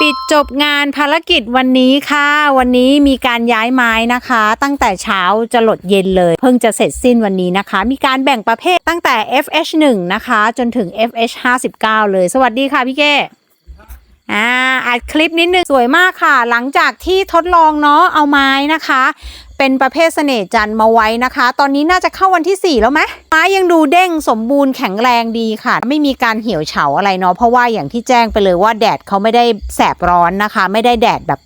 ปิดจบงานภารกิจวันนี้ค่ะ วันนี้มีการย้ายไม้นะคะ ตั้งแต่เช้าจะหลดเย็นเลย เพิ่งจะเสร็จสิ้นวันนี้นะคะ มีการแบ่งประเภทตั้งแต่ FH1 นะคะ จนถึง FH59 เลย สวัสดีค่ะพี่เก้อ่าอัดคลิปนิดนึง สวยมากค่ะ หลังจากที่ทดลองเนาะเอาไม้นะคะ เป็นประเภทเสน่ห์จันทร์มาไว้นะคะ ตอนนี้น่าจะเข้าวันที่ 4 แล้วไหมไม้ยังดูเด้งสมบูรณ์แข็งแรงดีค่ะ ไม่มีการเหี่ยวเฉาอะไรเนาะเพราะว่าอย่างที่แจ้งไปเลยว่าแดดเขาไม่ได้แสบร้อนนะคะ ไม่ได้แดดแบบ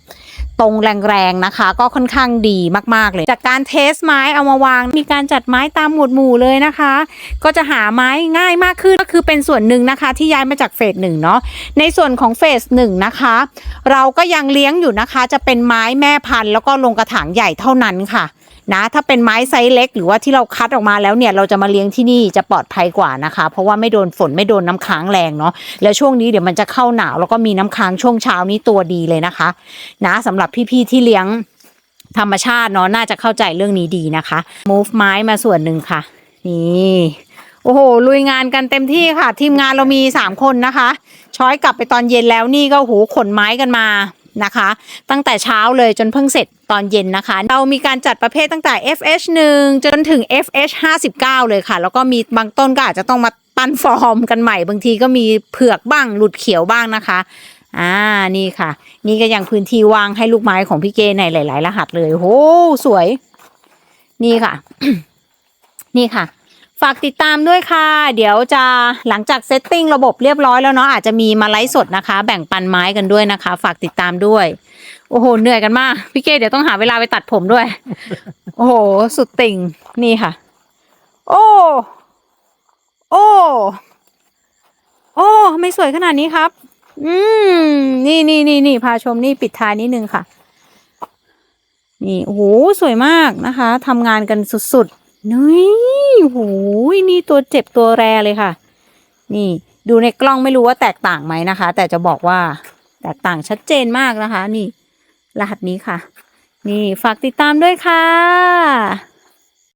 ตรงแรงๆนะคะ ก็ค่อนข้างดีมากๆเลย จากการเทสไม้เอามาวาง มีการจัดไม้ตามหมวดหมู่เลยนะคะ ก็จะหาไม้ง่ายมากขึ้นก็คือเป็นส่วนหนึ่งนะคะที่ย้ายมาจากเฟสหนึ่งเนาะในส่วนของเฟสหนึ่งนะคะ เราก็ยังเลี้ยงอยู่นะคะ จะเป็นไม้แม่พันธุ์แล้วก็ลงกระถางใหญ่เท่านั้นค่ะ นะถ้าเป็นไม้ไซส์เล็ก หรือว่าที่เราคัดออกมาแล้วเนี่ยเราจะมาเลี้ยงที่นี่จะปลอดภัยกว่านะคะ เพราะว่าไม่โดนฝนไม่โดนน้ำค้างแรงเนาะแล้วช่วงนี้เดี๋ยวมันจะเข้าหนาวแล้วก็มีน้ำค้างช่วงเช้านี้ตัวดีเลยนะคะ นะสำหรับพี่ๆที่เลี้ยงธรรมชาติเนาะน่าจะเข้าใจเรื่องนี้ดีนะคะ move ไม้มาส่วนหนึ่งค่ะ นี่โอ้โหลุยงานกันเต็มที่ค่ะ ทีมงานเรามีสามคนนะคะ ช้อยกลับไปตอนเย็นแล้วนี่ก็โอ้โหขนไม้กันมา นะคะ ตั้งแต่เช้าเลยจนเพิ่งเสร็จตอนเย็นนะคะ เรามีการจัดประเภทตั้งแต่ FH1 จนถึง FH59 เลยค่ะ แล้วก็มีบางต้นก็อาจจะต้องมาปันฟอร์มกันใหม่ บางทีก็มีเผือกบ้างหลุดเขียวบ้างนะคะอ่านี่ค่ะ นี่ก็ยังพื้นที่ว่างให้ลูกไม้ของพี่เกในหลาย ๆ รหัสเลยโหสวย นี่ค่ะ นี่ค่ะ ฝากติดตามด้วยค่ะ เดี๋ยวจะหลังจากเซตติ้งระบบเรียบร้อยแล้วเนาะอาจจะมีมาไลฟ์สดนะคะ แบ่งปันไม้กันด้วยนะคะ ฝากติดตามด้วย โอ้โห เหนื่อยกันมาก พี่เก้เดี๋ยวต้องหาเวลาไปตัดผมด้วย โอ้โห สุดติ่ง นี่ค่ะ โอ้ โอ้ โอ้ไม่สวยขนาดนี้ครับ อืม นี่นี่นี่นี่พาชมนี่ปิดท้ายนิดนึงค่ะ นี่ โอ้โห สวยมากนะคะทำงานกันสุดๆ นี่โอ้โหนี่ตัวเจ็บตัวแรเลยค่ะ นี่ ดูในกล้องไม่รู้ว่าแตกต่างไหมนะคะ แต่จะบอกว่าแตกต่างชัดเจนมากนะคะ นี่ รหัสนี้ค่ะ นี่ฝากติดตามด้วยค่ะ